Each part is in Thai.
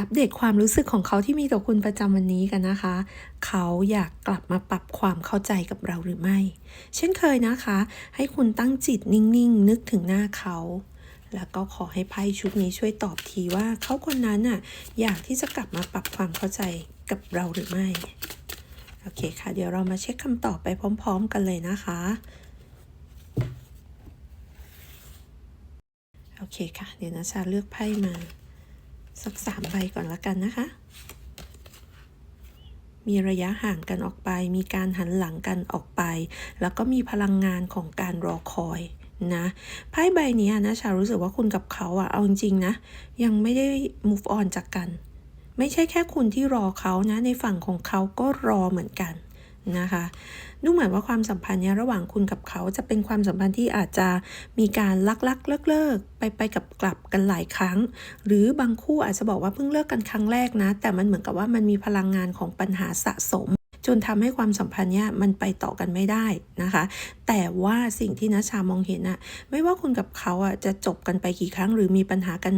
อัปเดตความรู้สึกของเขาที่มีต่อคุณประจำวันนี้กันนะคะ เขาอยากกลับมาปรับความเข้าใจกับเราหรือไม่ เช่นเคยนะคะ ให้คุณตั้งจิตนิ่งๆ นึกถึงหน้าเขา แล้วก็ขอให้ไพ่ชุดนี้ช่วยตอบทีว่าเขาคนนั้นน่ะอยากที่จะกลับมาปรับความเข้าใจกับเราหรือไม่ โอเคค่ะ เดี๋ยวเรามาเช็คคำตอบไปพร้อม ๆ กันเลยนะคะโอเคค่ะ เดี๋ยวนะชาเลือกไพ่มา สักสามใบก่อนละกันนะคะ มีระยะห่างกันออกไป มีการหันหลังกันออกไป แล้วก็มีพลังงานของการรอคอยนะไพ่ใบนี้นะชารู้สึกว่าคุณกับเขาอะเอาจริงๆนะ ยังไม่ได้ move on จากกัน ไม่ใช่แค่คุณที่รอเขานะ ในฝั่งของเขาก็รอเหมือนกัน นะคะ ดูเหมือนว่าความสัมพันธ์เนี้ยระหว่างคุณกับเขาจะเป็นความสัมพันธ์ที่อาจจะมีการลักลักเลิกเลิกไปไปกับกลับกันหลายครั้ง หรือบางคู่อาจจะบอกว่าเพิ่งเลิกกันครั้งแรกนะ แต่มันเหมือนกับว่ามันมีพลังงานของปัญหาสะสมจนทำให้ความสัมพันธ์เนี้ยมันไปต่อกันไม่ได้นะคะ แต่ว่าสิ่งที่นัชชามองเห็นอะไม่ว่าคุณกับเขาอะจะจบกันไปกี่ครั้ง หรือมีปัญหากัน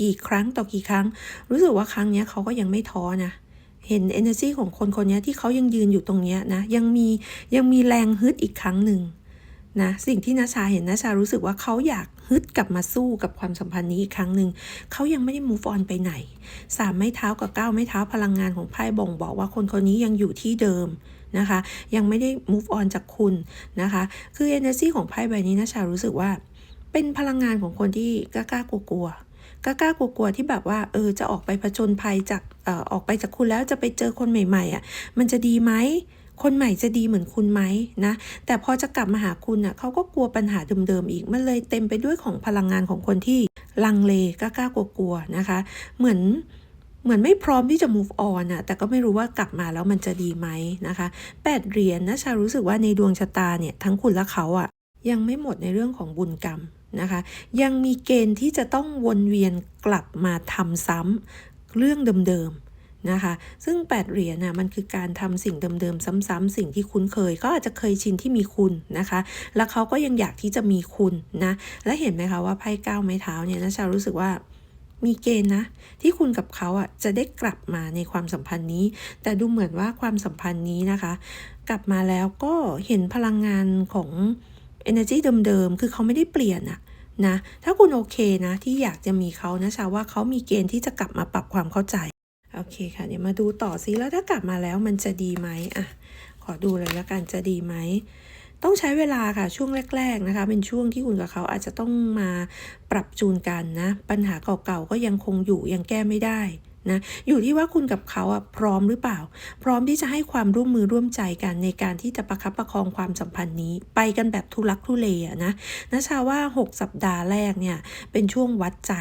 กี่ครั้งต่อกี่ครั้ง รู้สึกว่าครั้งเนี้ยเขาก็ยังไม่ท้อนะ เห็น energy ของคนคนนี้ที่เขายังยืนอยู่ตรงเนี้ยนะยังมียังมีแรงฮึดอีกครั้งหนึ่งนะสิ่งที่นาชาเห็นนาชารู้สึกว่าเขาอยากฮึดกลับมาสู้กับความสัมพันธ์นี้อีกครั้งหนึ่งเขายังไม่ได้ move on ไปไหนสามไม้เท้ากับเก้าไม้เท้าพลังงานของไพ่บ่งบอกว่าคนคนนี้ยังอยู่ที่เดิมนะคะ ยังไม่ได้ move on จากคุณนะคะ คือ energy ของไพ่ใบนี้นาชารู้สึกว่า เป็นพลังงานของคนที่กล้ากลัวๆ กล้ากลัวๆที่แบบว่าเออจะออกไปผจญภัยจากเออออกไปจากคุณแล้วจะไปเจอคนใหม่ๆอะมันจะดีไหมคนใหม่จะดีเหมือนคุณไหมนะ แต่พอจะกลับมาหาคุณน่ะเขาก็กลัวปัญหาเดิมๆอีก มันเลยเต็มไปด้วยของพลังงานของคนที่ลังเลกล้ากลัวๆนะคะ เหมือนเหมือนไม่พร้อมที่จะ move on อะแต่ก็ไม่รู้ว่ากลับมาแล้วมันจะดีไหมนะคะแปดเหรียญนะชารู้สึกว่าในดวงชะตาเนี่ยทั้งคุณและเขาอะยังไม่หมดในเรื่องของบุญกรรม นะคะ ยังมีเกณฑ์ที่จะต้องวนเวียนกลับมาทำซ้ำเรื่องเดิมๆนะคะ ซึ่ง 8 เหรียญน่ะมันคือการทำสิ่งเดิมๆซ้ำๆสิ่งที่คุ้นเคย ก็อาจจะเคยชินที่มีคุณนะคะ แล้วเขาก็ยังอยากที่จะมีคุณนะ และเห็นไหมคะว่าไพ่เก้าไม้เท้าเนี่ยนะชารู้สึกว่ามีเกณฑ์นะ ที่คุณกับเขาอะจะได้กลับมาในความสัมพันธ์นี้ แต่ดูเหมือนว่าความสัมพันธ์นี้นะคะ กลับมาแล้วก็เห็นพลังงานของ energy เดิมๆ คือเขาไม่ได้เปลี่ยนอะ นะถ้าคุณโอเคนะที่อยากจะมีเขานะชาว่าเขามีเกณฑ์ที่จะกลับมาปรับความเข้าใจโอเคค่ะเดี๋ยวมาดูต่อซิแล้วถ้ากลับมาแล้วมันจะดีไหมอะขอดูเลยแล้วกันจะดีไหมต้องใช้เวลาค่ะช่วงแรก ๆนะคะ เป็นช่วงที่คุณกับเขาอาจจะต้องมาปรับจูนกันนะ ปัญหาเก่าๆก็ยังคงอยู่ยังแก้ไม่ได้ นะอยู่ที่ว่าคุณกับเขาอะพร้อมหรือเปล่า พร้อมที่จะให้ความร่วมมือร่วมใจกันในการที่จะประคับประคองความสัมพันธ์นี้ ไปกันแบบทุลักทุเลอะนะนะชาว่า 6 สัปดาห์แรกเนี่ยเป็นช่วงวัดใจ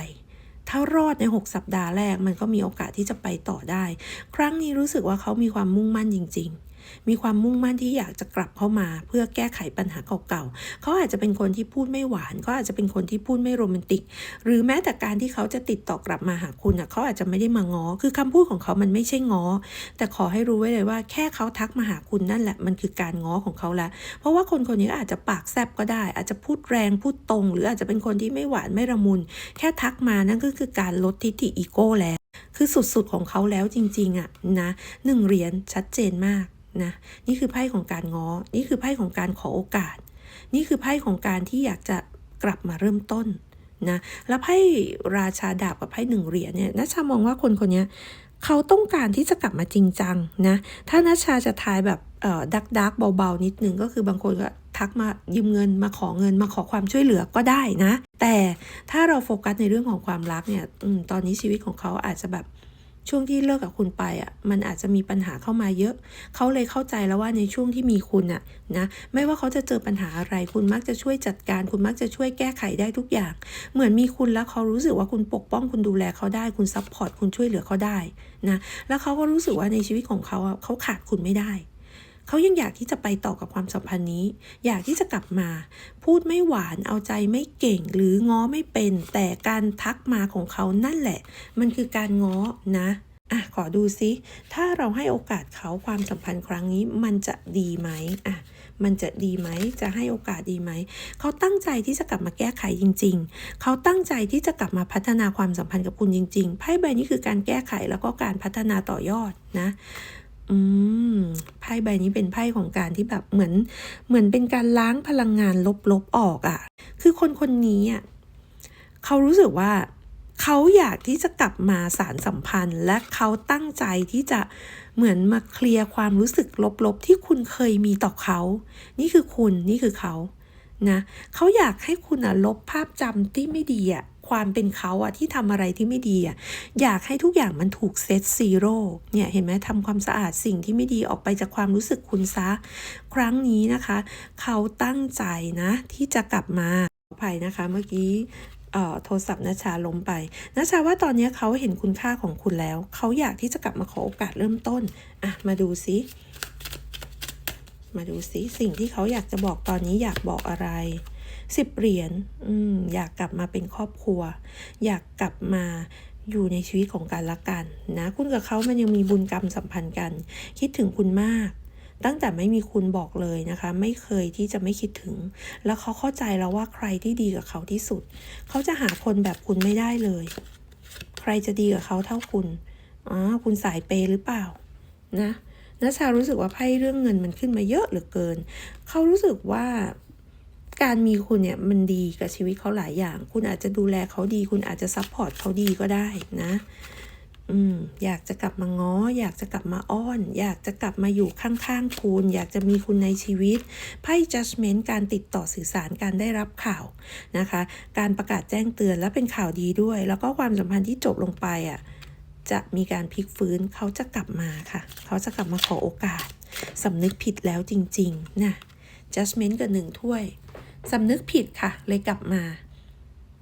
ถ้ารอดใน 6 สัปดาห์แรกมันก็มีโอกาสที่จะไปต่อได้ ครั้งนี้รู้สึกว่าเขามีความมุ่งมั่นจริง ๆ มีความมุ่งมั่นที่อยากจะกลับเข้ามาเพื่อแก้ไขปัญหาเก่าๆ เขาอาจจะเป็นคนที่พูดไม่หวาน เขาอาจจะเป็นคนที่พูดไม่โรแมนติก หรือแม้แต่การที่เขาจะติดต่อกลับมาหาคุณอะเขาอาจจะไม่ได้มางอ คือคำพูดของเขามันไม่ใช่งอ แต่ขอให้รู้ไว้เลยว่าแค่เขาทักมาหาคุณนั่นแหละมันคือการงอของเขาล้วเพราะว่าคนคนนี้อาจจะปากแซบก็ได้ อาจจะพูดแรงพูดตรง หรืออาจจะเป็นคนที่ไม่หวานไม่ละมุน แค่ทักมานั่นก็คือการลดทิฐิอีโก้แล้ว คือสุดๆของเขาแล้วจริงๆอะนะหนึ่งเหรียญชัดเจนมาก นะนี่คือไพ่ของการง้อ นี่คือไพ่ของการขอโอกาส นี่คือไพ่ของการที่อยากจะกลับมาเริ่มต้นนะแล้วไพ่ราชาดาบกับไพ่หนึ่งเหรียญเนี่ยนัชามองว่าคนคนนี้เขาต้องการที่จะกลับมาจริงจังนะถ้านัชชาจะทายแบบดักดักเบาๆนิดนึงก็คือบางคนก็ทักมายืมเงินมาขอเงินมาขอความช่วยเหลือก็ได้นะ แต่ถ้าเราโฟกัสในเรื่องของความรักเนี่ยอตอนนี้ชีวิตของเขาอาจจะแบบ ช่วงที่เลิกกับคุณไปอะมันอาจจะมีปัญหาเข้ามาเยอะ เขาเลยเข้าใจแล้วว่าในช่วงที่มีคุณอะนะไม่ว่าเขาจะเจอปัญหาอะไรคุณมักจะช่วยจัดการ คุณมักจะช่วยแก้ไขได้ทุกอย่าง เหมือนมีคุณแล้วเขารู้สึกว่าคุณปกป้องคุณดูแลเขาได้คุณซัพพอร์ตคุณช่วยเหลือเขาได้นะแล้วเขาก็รู้สึกว่าในชีวิตของเขาอะเขาขาดคุณไม่ได้ เขายังอยากที่จะไปต่อกับความสัมพันธ์นี้ อยากที่จะกลับมา พูดไม่หวานเอาใจไม่เก่งหรือง้อไม่เป็น แต่การทักมาของเขานั่นแหละ มันคือการง้อนะอะขอดูซิถ้าเราให้โอกาสเขาความสัมพันธ์ครั้งนี้มันจะดีไหมอะมันจะดีไหม จะให้โอกาสดีไหม เขาตั้งใจที่จะกลับมาแก้ไขจริง ๆ เขาตั้งใจที่จะกลับมาพัฒนาความสัมพันธ์กับคุณจริง ๆ ไพ่ใบนี้คือการแก้ไขแล้วก็การพัฒนาต่อยอดนะ อืมไพ่ใบนี้เป็นไพ่ของการที่แบบเหมือนเหมือนเป็นการล้างพลังงานลบๆออกอะ่ะ คือคนคนนี้อะเขารู้สึกว่าเขาอยากที่จะกลับมาสารสัมพันธ์ และเขาตั้งใจที่จะเหมือนมาเคลียร์ความรู้สึกลบๆ ที่คุณเคยมีต่อเขา นี่คือคุณนี่คือเขานะเขาอยากให้คุณอะลบภาพจำที่ไม่ดีอะ ความเป็นเขาอะที่ทำอะไรที่ไม่ดีอะอยากให้ทุกอย่างมันถูกเซตซีโร่เนี่ยเห็นไหมทำความสะอาดสิ่งที่ไม่ดีออกไปจากความรู้สึกคุณซะ ครั้งนี้นะคะ เขาตั้งใจนะ ที่จะกลับมาขออภัยนะคะเมื่อกี้เอ่อโทรศัพท์นชชาล้มไปนชชาว่าตอนนี้เขาเห็นคุณค่าของคุณแล้ว เขาอยากที่จะกลับมาขอโอกาสเริ่มต้น อะ มาดูซิ มาดูซิ สิ่งที่เขาอยากจะบอกตอนนี้อยากบอกอะไร สิบเหรียญออยากกลับมาเป็นครอบครัว อยากกลับมาอยู่ในชีวิตของกันและกันนะคุณกับเขามันยังมีบุญกรรมสัมพันธ์กัน คิดถึงคุณมาก ตั้งแต่ไม่มีคุณบอกเลยนะคะ ไม่เคยที่จะไม่คิดถึง แล้วเขาเข้าใจแล้วว่าใครที่ดีกับเขาที่สุด เขาจะหาคนแบบคุณไม่ได้เลย ใครจะดีกับเขาเท่าคุณอ๋อคุณสายเปย์หรือเปล่า นะนัชชารู้สึกว่าไพ่เรื่องเงินมันขึ้นมาเยอะเหลือเกิน เขารู้สึกว่า การมีคุณเนี่ยมันดีกับชีวิตเขาหลายอย่าง คุณอาจจะดูแลเขาดี คุณอาจจะซัพพอร์ตเขาดีก็ได้นะ อืม อยากจะกลับมาง้อ อยากจะกลับมาอ้อน อยากจะกลับมาอยู่ข้างๆคุณ อยากจะมีคุณในชีวิต ไพ่ judgment การติดต่อสื่อสาร การได้รับข่าวนะคะ การประกาศแจ้งเตือนและเป็นข่าวดีด้วย แล้วก็ความสัมพันธ์ที่จบลงไปอะ จะมีการพลิกฟื้น เขาจะกลับมาค่ะ เขาจะกลับมาขอโอกาสสำนึกผิดแล้วจริงๆนะ judgment กับหนึ่งถ้วย สำนึกผิดค่ะ เลยกลับมา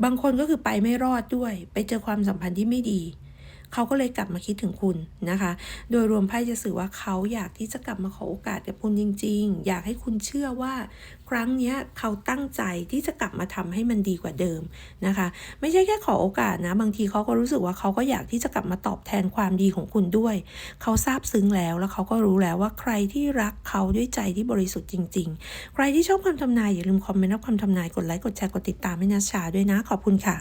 บางคนก็คือไปไม่รอดด้วย ไปเจอความสัมพันธ์ที่ไม่ดี เขาก็เลยกลับมาคิดถึงคุณนะคะ โดยรวมไพ่จะสื่อว่าเขาอยากที่จะกลับมาขอโอกาสกับคุณจริง ๆ อยากให้คุณเชื่อว่า ครั้งนี้เขาตั้งใจที่จะกลับมาทำให้มันดีกว่าเดิมนะคะ ไม่ใช่แค่ขอโอกาสนะ บางทีเขาก็รู้สึกว่าเขาก็อยากที่จะกลับมาตอบแทนความดีของคุณด้วย เขาซาบซึ้งแล้วแล้วเขาก็รู้แล้วว่าใครที่รักเขาด้วยใจที่บริสุทธิ์จริง ๆ ใครที่ชอบคำทำนายอย่าลืมคอมเมนต์รับคำทำนายกดไลค์กดแชร์กดติดตามให้นัชชาด้วยนะขอบคุณค่ะ